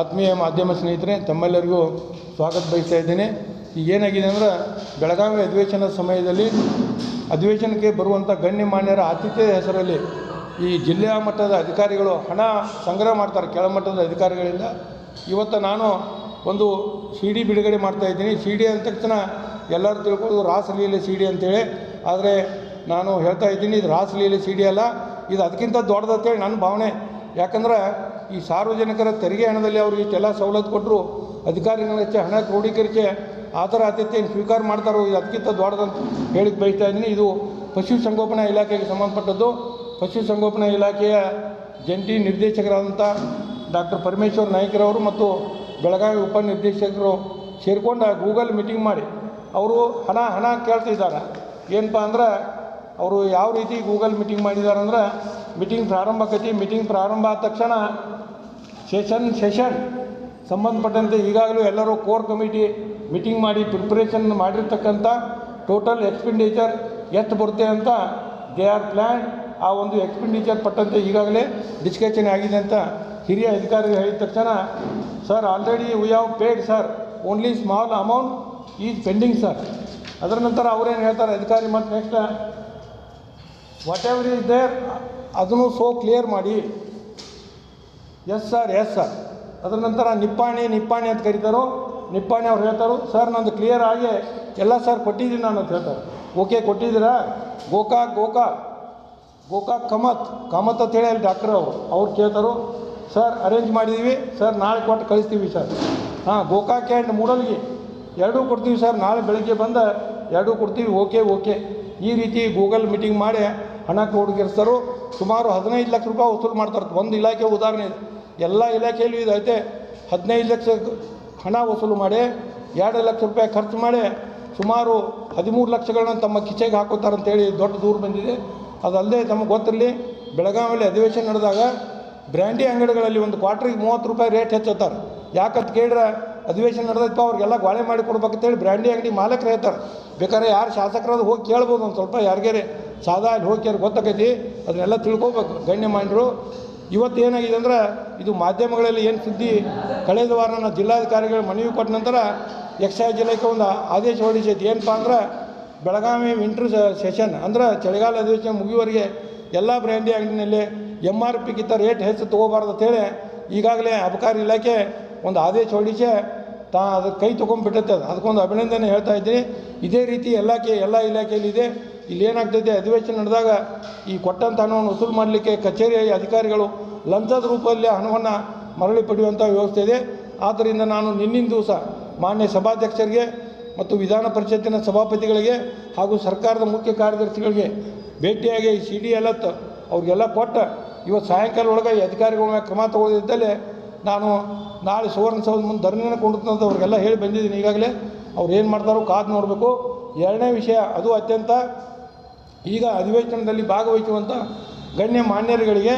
ಆತ್ಮೀಯ ಮಾಧ್ಯಮ ಸ್ನೇಹಿತರೆ, ತಮ್ಮೆಲ್ಲರಿಗೂ ಸ್ವಾಗತ ಬಯಸ್ತಾ ಇದ್ದೇನೆ. ಏನಾಗಿದೆ ಅಂದ್ರೆ, ಬೆಳಗಾವಿ ಅಧಿವೇಶನದ ಸಮಯದಲ್ಲಿ ಅಧಿವೇಶನಕ್ಕೆ ಬರುವಂಥ ಗಣ್ಯಮಾನ್ಯರ ಆತಿಥ್ಯದ ಹೆಸರಲ್ಲಿ ಈ ಜಿಲ್ಲಾ ಮಟ್ಟದ ಅಧಿಕಾರಿಗಳು ಹಣ ಸಂಗ್ರಹ ಮಾಡ್ತಾರೆ, ಕೆಳಮಟ್ಟದ ಅಧಿಕಾರಿಗಳಿಂದ. ಇವತ್ತು ನಾನು ಒಂದು ಸಿ ಡಿ ಬಿಡುಗಡೆ ಮಾಡ್ತಾ ಇದ್ದೀನಿ. ಸಿ ಡಿ ಅಂದ ತಕ್ಷಣ ಎಲ್ಲರೂ ತಿಳ್ಕೊಳ್ಳೋದು ರಾಸಲೀಲೆ ಸಿ ಡಿ ಅಂತೇಳಿ. ಆದರೆ ನಾನು ಹೇಳ್ತಾ ಇದ್ದೀನಿ, ಇದು ರಾಸಲೀಲೆ ಸಿ ಡಿ ಅಲ್ಲ. ಇದು ಅದಕ್ಕಿಂತ ದೊಡ್ಡದಂತೇಳಿ ನನ್ನ ಭಾವನೆ. ಯಾಕಂದ್ರೆ ಈ ಸಾರ್ವಜನಿಕರ ತೆರಿಗೆ ಹಣದಲ್ಲಿ ಅವರು ಇಷ್ಟೆಲ್ಲ ಸವಲತ್ತು ಕೊಟ್ಟರು ಅಧಿಕಾರಿಗಳ ಹೆಚ್ಚು ಹಣ ಕ್ರೋಢೀಕರಿಸಿ ಆದರ ಆತಿಥ್ಯ ಸ್ವೀಕಾರ ಮಾಡ್ತಾರೋ ಅದಕ್ಕಿಂತ ದೊಡ್ಡದಂತ ಹೇಳಿಕ್ಕೆ ಬಯಸ್ತಾ ಇದ್ದೀನಿ. ಇದು ಪಶು ಸಂಗೋಪನಾ ಇಲಾಖೆಗೆ ಸಂಬಂಧಪಟ್ಟದ್ದು. ಪಶು ಸಂಗೋಪನಾ ಇಲಾಖೆಯ ಜಂಟಿ ನಿರ್ದೇಶಕರಾದಂಥ ಡಾಕ್ಟರ್ ಪರಮೇಶ್ವರ್ ನಾಯ್ಕರವರು ಮತ್ತು ಬೆಳಗಾವಿ ಉಪನಿರ್ದೇಶಕರು ಸೇರಿಕೊಂಡು ಗೂಗಲ್ ಮೀಟಿಂಗ್ ಮಾಡಿ ಅವರು ಹಣ ಹಣ ಕೇಳ್ತಿದ್ದಾರೆ. ಏನಪ್ಪ ಅಂದ್ರೆ ಅವರು ಯಾವ ರೀತಿ ಗೂಗಲ್ ಮೀಟಿಂಗ್ ಮಾಡಿದ್ದಾರೆ ಅಂದ್ರೆ ಮೀಟಿಂಗ್ ಪ್ರಾರಂಭ ಆಕೈತಿ ಮೀಟಿಂಗ್ ಪ್ರಾರಂಭ ಆದ ತಕ್ಷಣ ಸೆಷನ್ ಸೆಷನ್ ಸಂಬಂಧಪಟ್ಟಂತೆ ಈಗಾಗಲೂ ಎಲ್ಲರೂ ಕೋರ್ ಕಮಿಟಿ ಮೀಟಿಂಗ್ ಮಾಡಿ ಪ್ರಿಪ್ರೇಷನ್ ಮಾಡಿರ್ತಕ್ಕಂಥ ಟೋಟಲ್ ಎಕ್ಸ್ಪೆಂಡಿಚರ್ ಎಷ್ಟು ಬರುತ್ತೆ ಅಂತ ದೇ ಆರ್ ಪ್ಲ್ಯಾನ್ ಆ ಒಂದು ಎಕ್ಸ್ಪೆಂಡಿಚರ್ ಪಟ್ಟಂತೆ ಈಗಾಗಲೇ ಡಿಸ್ಕಷನ್ ಆಗಿದೆ ಅಂತ ಹಿರಿಯ ಅಧಿಕಾರಿಗಳು ಹೇಳಿದ ತಕ್ಷಣ sir already we have paid sir only small amount is pending sir ಅದರ ನಂತರ ಅವರೇನು ಹೇಳ್ತಾರೆ, ಅಧಿಕಾರಿ, ಮತ್ತು next whatever is there ಅದನ್ನು ಸೋ ಕ್ಲಿಯರ್ ಮಾಡಿ. ಎಸ್ ಸರ್ ಎಸ್ ಸರ್ ಅದರ ನಂತರ ನಿಪ್ಪಾಣಿ ನಿಪ್ಪಾಣಿ ಅಂತ ಕರೀತಾರೋ, ನಿಪ್ಪಾಣಿ ಅವ್ರು ಹೇಳ್ತಾರೋ ಸರ್ ನಂದು ಕ್ಲಿಯರ್ ಆಗಿ ಎಲ್ಲ ಸರ್ ಕೊಟ್ಟಿದ್ದೀನಿ ನಾನು ಅಂತ ಹೇಳ್ತಾರೆ. ಓಕೆ ಕೊಟ್ಟಿದ್ದೀರಾ? ಗೋಕಾಕ್ ಗೋಕಾಕ್. ಗೋಕಾಕ್ ಕಮತ್. ಕಮತ್ ಅಂತೇಳಿ ಅಲ್ಲಿ ಡಾಕ್ಟ್ರ್ ಅವರು. ಅವ್ರು ಕೇಳ್ತಾರೋ ಸರ್ ಅರೇಂಜ್ ಮಾಡಿದ್ದೀವಿ ಸರ್ ನಾಳೆ ಕೊಟ್ಟು ಕಳಿಸ್ತೀವಿ ಸರ್ ಹಾಂ, ಗೋಕಾಕ್ ಆ್ಯಂಡ್ ಮೂಡಲ್ಗಿ. ಎರಡೂ ಕೊಡ್ತೀವಿ ಸರ್ ನಾಳೆ ಬೆಳಗ್ಗೆ ಬಂದ ಎರಡೂ ಕೊಡ್ತೀವಿ. ಓಕೆ ಓಕೆ ಈ ರೀತಿ ಗೂಗಲ್ ಮೀಟಿಂಗ್ ಮಾಡಿ ಹಣ ಕ್ರೋಢೀಕರಿಸ್ತಾರೋ ಸುಮಾರು ಹದಿನೈದು ಲಕ್ಷ ರೂಪಾಯಿ ವಸೂಲು ಮಾಡ್ತಾರೆ. ಒಂದು ಇಲಾಖೆ ಉದಾಹರಣೆ ಇದೆ. ಎಲ್ಲ ಇಲಾಖೆಯಲ್ಲೂ ಇದೈತೆ ಹದಿನೈದು ಲಕ್ಷ ಹಣ ವಸೂಲು ಮಾಡಿ, ಎರಡು ಲಕ್ಷ ರೂಪಾಯಿ ಖರ್ಚು ಮಾಡಿ, ಸುಮಾರು ಹದಿಮೂರು ಲಕ್ಷಗಳನ್ನ ತಮ್ಮ ಕಿಚೆಗೆ ಹಾಕೋತಾರೆ ಅಂತೇಳಿ ದೊಡ್ಡ ದೂರು ಬಂದಿದೆ. ಅದಲ್ಲದೆ ತಮಗೆ ಗೊತ್ತಿರಲಿ, ಬೆಳಗಾವಿಯಲ್ಲಿ ಅಧಿವೇಶನ ನಡೆದಾಗ ಬ್ರ್ಯಾಂಡಿ ಅಂಗಡಿಗಳಲ್ಲಿ ಒಂದು ಕ್ವಾರ್ಟ್ರಿಗೆ ಮೂವತ್ತು ರೂಪಾಯಿ ರೇಟ್ ಹೆಚ್ಚುತ್ತಾರೆ. ಯಾಕಂತ ಕೇಳಿದ್ರೆ ಅಧಿವೇಶನ ನಡೆದೈತಪ್ಪ, ಅವ್ರಿಗೆಲ್ಲ ಗೋಳೆ ಮಾಡಿ ಕೊಡ್ಬೇಕಂತೇಳಿ ಬ್ರ್ಯಾಂಡಿ ಅಂಗಡಿ ಮಾಲಕರು ಹೇಳ್ತಾರೆ. ಬೇಕಾದ್ರೆ ಯಾರು ಶಾಸಕರಾದ್ರು ಹೋಗಿ ಕೇಳ್ಬೋದು ಒಂದು ಸ್ವಲ್ಪ, ಯಾರಿಗಾರೆ ಸಾದಾ ಅಲ್ಲಿ ಹೋಗಿ ಕೇಳಿ ಗೊತ್ತಾಕೈತಿ ಅದನ್ನೆಲ್ಲ ತಿಳ್ಕೊಬೇಕು. ಗಣ್ಯಮಾನ್ಯರು, ಇವತ್ತು ಏನಾಗಿದೆ ಅಂದ್ರೆ, ಇದು ಮಾಧ್ಯಮಗಳಲ್ಲಿ ಏನು ಸುದ್ದಿ, ಕಳೆದ ವಾರ ನಾನು ಜಿಲ್ಲಾಧಿಕಾರಿಗಳು ಮನವಿ ಕೊಟ್ಟ ನಂತರ ಎಕ್ಸೈಸ್ ಇಲಾಖೆ ಒಂದು ಆದೇಶ ಹೊರಡಿಸೈತಿ. ಏನಪ್ಪ ಅಂದ್ರೆ, ಬೆಳಗಾವಿ ವಿಂಟರ್ ಸೆಷನ್ ಅಂದ್ರೆ ಚಳಿಗಾಲ ಅಧಿವೇಶನ ಮುಗಿಯುವವರೆಗೆ ಎಲ್ಲ ಬ್ರ್ಯಾಂಡಿ ಅಂಗಡಿನಲ್ಲಿ ಎಂ ಆರ್ ಪಿಗಿಂತ ರೇಟ್ ಹೆಚ್ಚು ತೊಗೋಬಾರ್ದು ಅಂತೇಳಿ ಈಗಾಗಲೇ ಅಬಕಾರಿ ಇಲಾಖೆ ಒಂದು ಆದೇಶ ಹೊರಡಿಸಿ, ತಾ ಅದಕ್ಕೆ ಕೈ ತೊಗೊಂಡ್ಬಿಟ್ಟೈತೆ ಅದು ಅದಕ್ಕೊಂದು ಅಭಿನಂದನೆ ಹೇಳ್ತಾ ಇದ್ದೀನಿ. ಇದೇ ರೀತಿ ಎಲ್ಲ ಇಲಾಖೆಯಲ್ಲಿ ಇದೆ ಇಲ್ಲಿ ಏನಾಗ್ತೈತೆ ಅಧಿವೇಶನ ನಡೆದಾಗ ಈ ಕೊಟ್ಟಂಥ ಹಣವನ್ನು ವಸೂಲು ಮಾಡಲಿಕ್ಕೆ ಕಚೇರಿ ಅಧಿಕಾರಿಗಳು ಲಂಚದ ರೂಪದಲ್ಲಿ ಹಣವನ್ನು ಮರಳಿ ಪಡೆಯುವಂಥ ವ್ಯವಸ್ಥೆ ಇದೆ. ಆದ್ದರಿಂದ ನಾನು ನಿನ್ನಿನ ದಿವಸ ಮಾನ್ಯ ಸಭಾಧ್ಯಕ್ಷರಿಗೆ ಮತ್ತು ವಿಧಾನ ಪರಿಷತ್ತಿನ ಸಭಾಪತಿಗಳಿಗೆ ಹಾಗೂ ಸರ್ಕಾರದ ಮುಖ್ಯ ಕಾರ್ಯದರ್ಶಿಗಳಿಗೆ ಭೇಟಿಯಾಗಿ ಸಿ ಡಿ ಎಲ್ಲ ಅವ್ರಿಗೆಲ್ಲ ಕೊಟ್ಟ ಇವತ್ತು ಸಾಯಂಕಾಲ ಒಳಗೆ ಈ ಅಧಿಕಾರಿಗಳ ಕ್ರಮ ತಗೊಳ್ಳದಿದ್ದಲ್ಲಿ ನಾನು ನಾಳೆ ಸುವರ್ಣಸೌಧ ಮುಂದೆ ಧರಣಿನ ಕೊಂಡಂತ ಅವ್ರಿಗೆಲ್ಲ ಹೇಳಿ ಬಂದಿದ್ದೀನಿ. ಈಗಾಗಲೇ ಅವ್ರು ಏನು ಮಾಡ್ತಾರೋ ಕಾದು ನೋಡಬೇಕು. ಎರಡನೇ ವಿಷಯ, ಅದು ಅತ್ಯಂತ ಈಗ ಅಧಿವೇಶನದಲ್ಲಿ ಭಾಗವಹಿಸುವಂಥ ಗಣ್ಯ ಮಾನ್ಯರುಗಳಿಗೆ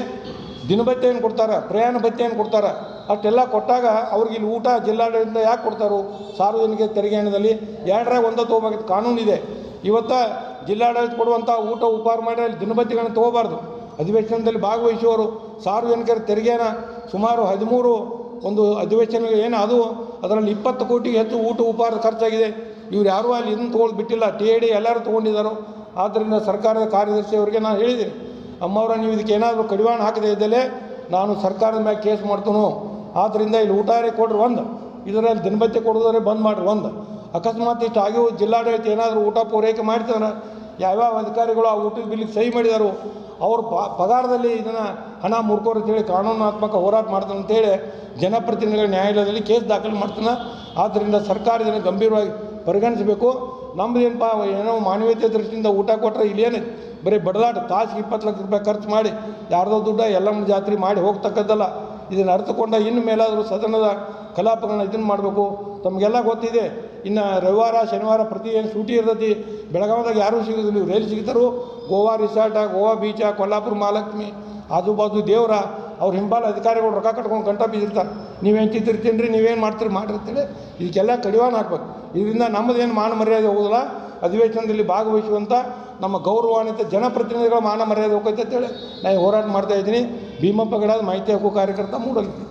ದಿನಭತ್ಯೆಯನ್ನು ಕೊಡ್ತಾರೆ, ಪ್ರಯಾಣ ಭತ್ಯೆಯನ್ನು ಕೊಡ್ತಾರೆ. ಅಷ್ಟೆಲ್ಲ ಕೊಟ್ಟಾಗ ಅವ್ರಿಗೆ ಇಲ್ಲಿ ಊಟ ಜಿಲ್ಲಾಡಳಿತ ಯಾಕೆ ಕೊಡ್ತಾರೋ? ಸಾರ್ವಜನಿಕ ತೆರಿಗೆ ಹಣದಲ್ಲಿ ಎರಡರ ಒಂದ ತೊಗೋಬೇಕು ಕಾನೂನಿದೆ ಇವತ್ತು ಜಿಲ್ಲಾಡಳಿತ ಕೊಡುವಂಥ ಊಟ ಉಪಹಾರ ಮಾಡಿ ಅಲ್ಲಿ ದಿನಭತ್ಯೆಗಳನ್ನು ತೊಗೋಬಾರ್ದು. ಅಧಿವೇಶನದಲ್ಲಿ ಭಾಗವಹಿಸುವವರು ಸಾರ್ವಜನಿಕರ ತೆರಿಗೆನ ಸುಮಾರು ಹದಿಮೂರು ಒಂದು ಅಧಿವೇಶನ ಏನು ಅದು? ಅದರಲ್ಲಿ ಇಪ್ಪತ್ತು ಕೋಟಿಗೆ ಹೆಚ್ಚು ಊಟ ಉಪಹಾರ ಖರ್ಚಾಗಿದೆ. ಇವ್ರು ಯಾರೂ ಅಲ್ಲಿ ಇದನ್ನು ತೊಗೊಳ್ ಬಿಟ್ಟಿಲ್ಲ. ಟಿ ಎ ಡಿ ಎಲ್ಲರೂ ತೊಗೊಂಡಿದ್ದಾರೋ? ಆದ್ದರಿಂದ ಸರ್ಕಾರದ ಕಾರ್ಯದರ್ಶಿ ಅವರಿಗೆ ನಾನು ಹೇಳಿದ್ದೀನಿ ಅಮ್ಮವರ, ನೀವು ಇದಕ್ಕೆ ಏನಾದರೂ ಕಡಿವಾಣ ಹಾಕದೇ ಇದ್ದಲ್ಲಿ ನಾನು ಸರ್ಕಾರದ ಮ್ಯಾಗೆ ಕೇಸ್ ಮಾಡ್ತೇನೆ. ಆದ್ದರಿಂದ ಇಲ್ಲಿ ಊಟಾರೆ ಕೊಡ್ರಿ ಒಂದು. ಇದರಲ್ಲಿ ದಿನಬತ್ತೆ ಕೊಡೋದ್ರೆ ಬಂದ್ ಮಾಡಿರಿ ಒಂದು. ಅಕಸ್ಮಾತ್ ಇಷ್ಟು ಆಗಿವು ಜಿಲ್ಲಾಡಳಿತ ಏನಾದರೂ ಊಟ ಪೂರೈಕೆ ಮಾಡ್ತಾರೆ ಯಾವ್ಯಾವ ಅಧಿಕಾರಿಗಳು ಆ ಊಟದ ಬಿಲ್ಲಿಗೆ ಸಹಿ ಮಾಡಿದಾರೋ? ಅವ್ರ ಪಗಾರದಲ್ಲಿ ಇದನ್ನು ಹಣ ಮುರ್ಕೋರು ಅಂತೇಳಿ ಕಾನೂನಾತ್ಮಕ ಹೋರಾಟ ಮಾಡ್ತಾನೆ ಅಂತೇಳಿ ಜನಪ್ರತಿನಿಧಿಗಳ ನ್ಯಾಯಾಲಯದಲ್ಲಿ ಕೇಸ್ ದಾಖಲೆ ಮಾಡ್ತಾನೆ. ಆದ್ದರಿಂದ ಸರ್ಕಾರ ಇದನ್ನು ಗಂಭೀರವಾಗಿ ಪರಿಗಣಿಸಬೇಕು. ನಮ್ದು ಏನಪ್ಪ ಏನೋ ಮಾನವೀಯತೆ ದೃಷ್ಟಿಯಿಂದ ಊಟ ಕೊಟ್ಟರೆ ಇಲ್ಲೇನು. ಬರೀ ಬಡದಾಟ, ತಾಸಿಗೆ ಇಪ್ಪತ್ತು ಲಕ್ಷ ರೂಪಾಯಿ ಖರ್ಚು ಮಾಡಿ, ಯಾರ್ದೋ ದುಡ್ಡ ಎಲ್ಲಮ್ಮ ಜಾತ್ರೆ ಮಾಡಿ ಹೋಗ್ತಕ್ಕದ್ದಲ್ಲ. ಇದನ್ನು ಅರ್ಥಕೊಂಡ ಇನ್ನು ಮೇಲಾದರೂ ಸದನದ ಕಲಾಪಗಳನ್ನ ಇದನ್ನು ಮಾಡಬೇಕು. ತಮಗೆಲ್ಲ ಗೊತ್ತಿದೆ, ಇನ್ನು ರವಿವಾರ, ಶನಿವಾರ ಪ್ರತಿ ಏನು ಸೂಟಿ ಇರ್ತೈತಿ, ಬೆಳಗಾವಿದಾಗ ಯಾರೂ ಸಿಗೋದಿಲ್ಲ. ಇವ್ರು ಎಲ್ಲಿ ಸಿಗ್ತಾರೋ? ಗೋವಾ ರಿಸಾರ್ಟ ಗೋವಾ ಬೀಚ ಕೊಲ್ಲಾಪುರ ಮಹಾಲಕ್ಷ್ಮಿ ಆಜು ಬಾಜು ದೇವರ, ಅವ್ರ ಹಿಂಬಾಲ ಅಧಿಕಾರಿಗಳು ರೊಕ್ಕ ಕಟ್ಕೊಂಡು ಗಂಟ ಬೀದಿರ್ತಾರೆ. ನೀವೇನು ತಿಂತಿರ್ತೀನಿ ರೀ ನೀವೇನು ಮಾಡ್ತೀರಿ ಮಾಡಿರ್ತೀರಿ ಇದಕ್ಕೆಲ್ಲ ಕಡಿವಾಣ ಹಾಕ್ಬೇಕು. ಇದರಿಂದ ನಮ್ಮದೇನು ಮಾನ ಮರ್ಯಾದೆ ಹೋಗೋದಿಲ್ಲ. ಅಧಿವೇಶನದಲ್ಲಿ ಭಾಗವಹಿಸುವಂಥ ನಮ್ಮ ಗೌರವಾನ್ವಿತ ಜನಪ್ರತಿನಿಧಿಗಳ ಮಾನ ಮರ್ಯಾದೆ ಹೋಗೈತೆ ಅಂತೇಳಿ ನಾನು ಹೋರಾಟ ಮಾಡ್ತಾ ಇದ್ದೀನಿ. ಭೀಮಪ್ಪ ಮಾಹಿತಿ ಹಕ್ಕು ಕಾರ್ಯಕರ್ತ ಮೂಡಲ್ಗಿ